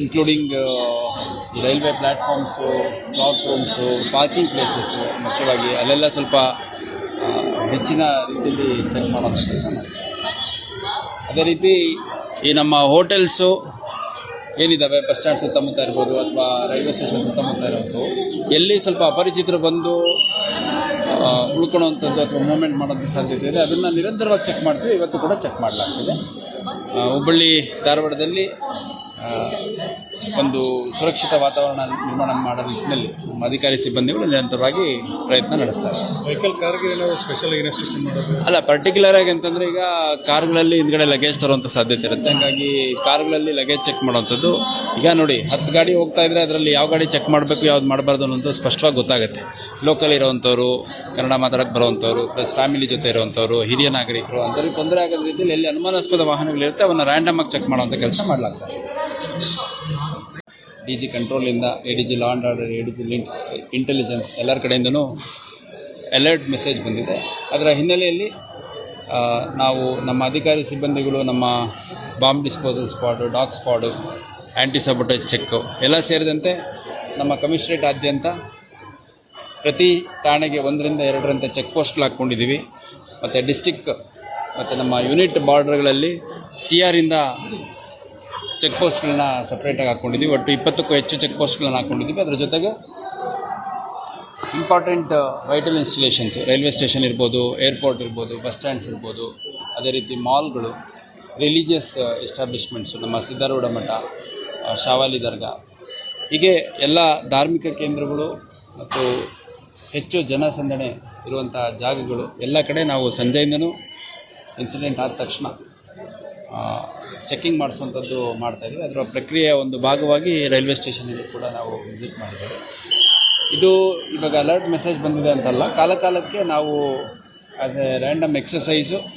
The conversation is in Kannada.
Including railway platforms clock rooms parking places ಮುಖ್ಯವಾಗಿ ಅಲ್ಲೆಲ್ಲ ಸ್ವಲ್ಪ ಹೆಚ್ಚಿನ ರೀತಿಯಲ್ಲಿ ಚೆಕ್ ಮಾಡೋ ಅದೇ ರೀತಿ ಈ ನಮ್ಮ ಹೋಟೆಲ್ಸು ಏನಿದ್ದಾವೆ ಬಸ್ ಸ್ಟ್ಯಾಂಡ್ ಸುತ್ತಮುತ್ತ ಇರ್ಬೋದು ಅಥವಾ ರೈಲ್ವೆ ಸ್ಟೇಷನ್ ಸುತ್ತಮುತ್ತ ಇರ್ಬೋದು ಎಲ್ಲಿ ಸ್ವಲ್ಪ ಅಪರಿಚಿತರು ಬಂದು ಉಳ್ಕೊಳ್ಳೋವಂಥದ್ದು ಅಥವಾ ಮೂವ್ಮೆಂಟ್ ಮಾಡೋದು ಸಾಧ್ಯತೆ ಇದೆ. ಅದನ್ನು ನಿರಂತರವಾಗಿ ಚೆಕ್ ಮಾಡ್ತೀವಿ. ಇವತ್ತು ಕೂಡ ಚೆಕ್ ಮಾಡಲಾಗ್ತಿದೆ. ಹುಬ್ಬಳ್ಳಿ ಧಾರವಾಡದಲ್ಲಿ ಒಂದು ಸುರಕ್ಷಿತ ವಾತಾವರಣ ನಿರ್ಮಾಣ ಮಾಡೋ ನಿಟ್ಟಿನಲ್ಲಿ ನಮ್ಮ ಅಧಿಕಾರಿ ಸಿಬ್ಬಂದಿಗಳು ನಿರಂತರವಾಗಿ ಪ್ರಯತ್ನ ನಡೆಸ್ತಾರೆ. ವೆಹಿಕಲ್ ಕಾರ್ಗೆ ಸ್ಪೆಷಲ್ ಅಲ್ಲ ಪರ್ಟಿಕ್ಯುಲರ್ ಆಗಿ ಅಂತಂದರೆ ಈಗ ಕಾರ್ಗಳಲ್ಲಿ ಹಿಂದ್ಗಡೆ ಲಗೇಜ್ ತರುವಂಥ ಸಾಧ್ಯತೆ ಇರುತ್ತೆ. ಹಂಗಾಗಿ ಕಾರ್ಗಳಲ್ಲಿ ಲಗೇಜ್ ಚೆಕ್ ಮಾಡುವಂಥದ್ದು. ಈಗ ನೋಡಿ ಹತ್ತು ಗಾಡಿ ಹೋಗ್ತಾ ಇದ್ರೆ ಅದರಲ್ಲಿ ಯಾವ ಗಾಡಿ ಚೆಕ್ ಮಾಡಬೇಕು ಯಾವ್ದು ಮಾಡಬಾರ್ದು ಅನ್ನೋದು ಸ್ಪಷ್ಟವಾಗಿ ಗೊತ್ತಾಗುತ್ತೆ. ಲೋಕಲ್ ಇರೋವಂಥವ್ರು ಕನ್ನಡ ಮಾತಾಡೋಕ್ಕೆ ಬರುವಂಥವ್ರು ಪ್ಲಸ್ ಫ್ಯಾಮಿಲಿ ಜೊತೆ ಇರುವಂಥವ್ರು ಹಿರಿಯ ನಾಗರಿಕರು ಅಂಥವ್ರಿಗೆ ತೊಂದರೆ ಆಗದ ರೀತಿಯಲ್ಲಿ ಎಲ್ಲಿ ಅನುಮಾನಾಸ್ಪದ ವಾಹನಗಳಿರುತ್ತೆ ಅವನ್ನ ರ್ಯಾಂಡಮ್ ಆಗಿ ಚೆಕ್ ಮಾಡುವಂಥ ಕೆಲಸ ಮಾಡಲಾಗ್ತದೆ. D G ಕಂಟ್ರೋಲಿಂದ A D G law and order A D G intelligence ಎಲ್ಲರ ಕಡೆಯಿಂದನೂ ಅಲರ್ಟ್ ಮೆಸೇಜ್ ಬಂದಿದೆ. ಅದರ ಹಿನ್ನೆಲೆಯಲ್ಲಿ ನಾವು ನಮ್ಮ ಅಧಿಕಾರಿ ಸಿಬ್ಬಂದಿಗಳು, ನಮ್ಮ bomb disposal squad dog squad anti sabotage check ಎಲ್ಲ ಸೇರಿದಂತೆ ನಮ್ಮ ಕಮಿಷನರೇಟಾದ್ಯಂತ ಪ್ರತಿ ಠಾಣೆಗೆ ಒಂದರಿಂದ ಎರಡರಂತೆ ಚೆಕ್ ಪೋಸ್ಟ್ಗಳು ಹಾಕ್ಕೊಂಡಿದ್ದೀವಿ. ಮತ್ತು ಡಿಸ್ಟಿಕ್ ಮತ್ತು ನಮ್ಮ ಯೂನಿಟ್ ಬಾರ್ಡರ್ಗಳಲ್ಲಿ ಸಿ ಆರಿಂದ ಚೆಕ್ ಪೋಸ್ಟ್ಗಳನ್ನ ಸಪ್ರೇಟಾಗಿ ಹಾಕ್ಕೊಂಡಿದ್ದೀವಿ ಒಟ್ಟು ಇಪ್ಪತ್ತಕ್ಕೂ ಹೆಚ್ಚು ಚೆಕ್ ಪೋಸ್ಟ್ಗಳನ್ನ ಹಾಕ್ಕೊಂಡಿದ್ದೀವಿ ಅದರ ಜೊತೆಗೆ important vital installations railway station ಇರ್ಬೋದು ಏರ್ಪೋರ್ಟ್ ಇರ್ಬೋದು ಬಸ್ ಸ್ಟ್ಯಾಂಡ್ಸ್ ಇರ್ಬೋದು, ಅದೇ ರೀತಿ ಮಾಲ್ಗಳು ರಿಲಿಜಿಯಸ್ ಎಸ್ಟಾಬ್ಲಿಷ್ಮೆಂಟ್ಸು ನಮ್ಮ ಸಿದ್ಧಾರೂಢ ಮಠ ಶಾವಾಲಿ ದರ್ಗಾ. ಹೀಗೆ ಎಲ್ಲ ಧಾರ್ಮಿಕ ಕೇಂದ್ರಗಳು ಮತ್ತು ಹೆಚ್ಚು ಜನಸಂದಣಿ ಇರುವಂಥ ಜಾಗಗಳು ಎಲ್ಲ ಕಡೆ ನಾವು ಸಂಜೆಯಿಂದನೂ ಇನ್ಸಿಡೆಂಟ್ ಆದ ತಕ್ಷಣ ಚೆಕ್ಕಿಂಗ್ ಮಾಡಿಸುವಂಥದ್ದು ಮಾಡ್ತಾಯಿದ್ವಿ ಅದರ ಪ್ರಕ್ರಿಯೆಯ ಒಂದು ಭಾಗವಾಗಿ ರೈಲ್ವೆ ಸ್ಟೇಷನಲ್ಲಿ ಕೂಡ ನಾವು ವಿಸಿಟ್ ಮಾಡಿದ್ದೇವೆ. ಇದು ಇವಾಗ ಅಲರ್ಟ್ ಮೆಸೇಜ್ ಬಂದಿದೆ ಅಂತಲ್ಲ ಕಾಲ ಕಾಲಕ್ಕೆ ನಾವು ಆ್ಯಸ್ ಎ ರ್ಯಾಂಡಮ್ ಎಕ್ಸಸೈಸು